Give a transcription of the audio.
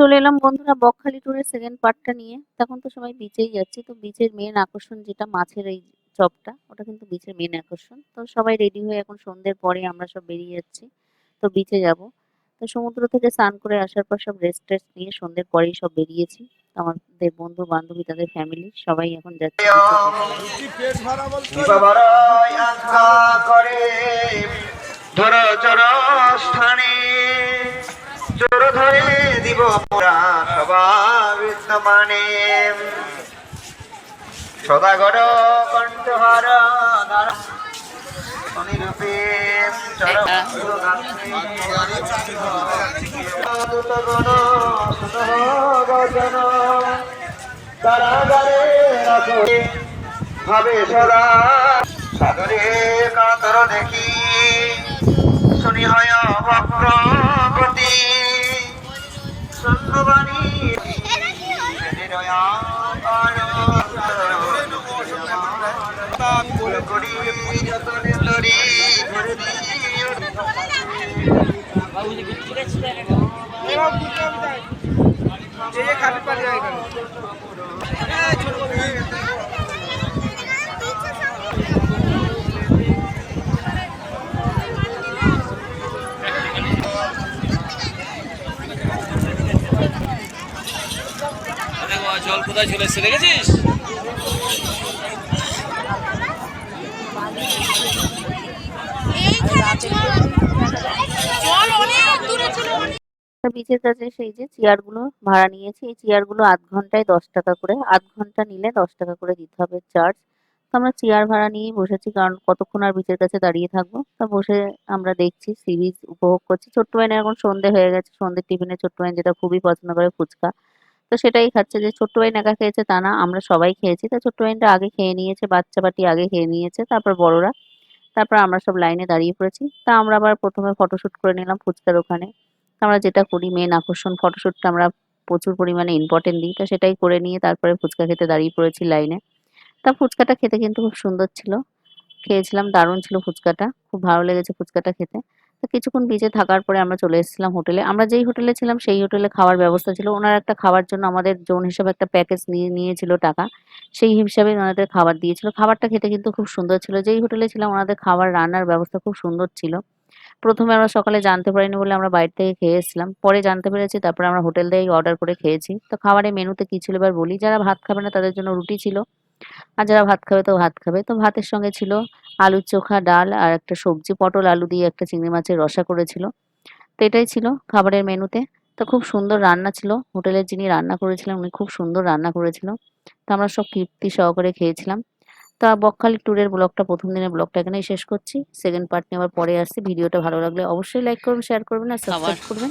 চলে এলাম বন্ধুরা বকখালি ট্যুরের সেকেন্ড পার্টটা নিয়ে। তখন তো সবাই বিচেই যাচ্ছি, তো বিচের মেন আকর্ষণ যেটা মাছের এই চপটা, ওটা কিন্তু বিচের মেন আকর্ষণ। তো সবাই রেডি হয়ে এখন সন্ধ্যের পরে আমরা সব বেরিয়ে যাচ্ছি, তো বিচে যাব। তো সমুদ্র থেকে স্নান করে আসার পর সব রেস্ট টেস্ট নিয়ে সন্ধ্যের পরেই সব বেরিয়েছি। আমাদের বন্ধু বান্ধবী, তাদের ফ্যামিলি সবাই এখন যাচ্ছে ধর স্থানে। চোর ধরে দিব বিদ্যমানে সদাগর কণ্ঠহার সদা সাগরে কাতর দেখি। শুনি হয় বক্রগতি সন্ন্যবাণী করি যতনে তরি ধরে দিও আরে বাবা, জল কোথায় চলে দেখেছিস? বিচের কাছে সেই যে চেয়ারগুলো ভাড়া নিয়েছি এই চেয়ারগুলো আধ ঘন্টায় দশ টাকা করে আধ ঘণ্টা নিলে দশ টাকা করে দিতে হবে চার্জ তো আমরা চেয়ার ভাড়া নিয়েই বসেছি কারণ কতক্ষণ আর বিচের কাছে দাঁড়িয়ে থাকব? তা বসে আমরা দেখছি সি বিচ উপভোগ করছি। ছোট্ট বাইনের এখন সন্ধে হয়ে গেছে সন্ধ্যের টিফিনে ছোট্ট বাইন যেটা খুবই পছন্দ করে ফুচকা। তো সেটাই খাচ্ছে যে ছোট্ট বাইন একা খেয়েছে তা না, আমরা সবাই খেয়েছি। তা ছোট্ট বাইনটা আগে খেয়ে নিয়েছে, বাচ্চা বাটি আগে খেয়ে নিয়েছে, তারপর বড়রা, তারপর আমরা সব লাইনে দাঁড়িয়ে পড়েছি। তা আমরা আবার প্রথমে ফটোশ্যুট করে নিলাম ফুচকার ওখানে। আমরা যেটা করি মেন আকর্ষণ ফটোশুটটা আমরা প্রচুর পরিমাণে ইম্পর্টেন্ট দিই, তো সেটাই করে নিয়ে তারপরে ফুচকা খেতে দাঁড়িয়ে পড়েছি লাইনে। তা ফুচকাটা খেতে কিন্তু খুব সুন্দর ছিল। খেয়েছিলাম, দারুণ ছিল ফুচকাটা, খুব ভালো লেগেছে ফুচকাটা খেতে। তো কিছুক্ষণ বিচে থাকার পরে আমরা চলে এসেছিলাম হোটেলে। আমরা যেই হোটেলে ছিলাম সেই হোটেলে খাওয়ার ব্যবস্থা ছিল। ওনার একটা খাওয়ার জন্য আমাদের জোন হিসেবে একটা প্যাকেজ নিয়ে, নিয়েছিল টাকা। সেই হিসাবে ওনাদের খাবার দিয়েছিল। খাবারটা খেতে কিন্তু খুব সুন্দর ছিল। যেই হোটেলে ছিলাম ওনাদের খাবার রান্নার ব্যবস্থা খুব সুন্দর ছিল। প্রথমে আমরা সকালে জানতে পারিনি বলে আমরা বাইরে থেকে খেয়ে এসেছিলাম। পরে জানতে পেরেছি, তারপরে আমরা হোটেল থেকেই অর্ডার করে খেয়েছি। তো খাবারের মেনুতে কি ছিল এবার বলি। যারা ভাত খাবে না তাদের জন্য রুটি ছিল। আর যারা ভাত খাবে তো ভাত খাবে। তো ভাতের সঙ্গে ছিল আলুর চোখা ডাল আর একটা সবজি পটল আলু দিয়ে একটা চিংড়ি মাছের রসা করেছিল। তো এটাই ছিল খাবারের মেনুতে। তো খুব সুন্দর রান্না ছিল। হোটেলের যিনি রান্না করেছিলেন উনি খুব সুন্দর রান্না করেছিল। তো আমরা সব তৃপ্তি সহকারে খেয়েছিলাম। তা বকখালি ট্যুরের ব্লগটা প্রথম দিনের ব্লগটা এখানেই শেষ করছি। সেকেন্ড পার্ট নিয়ে আবার পরে আসছি। ভিডিওটা ভালো লাগলে অবশ্যই লাইক করবেন শেয়ার করবেন আর সাবস্ক্রাইব করবেন।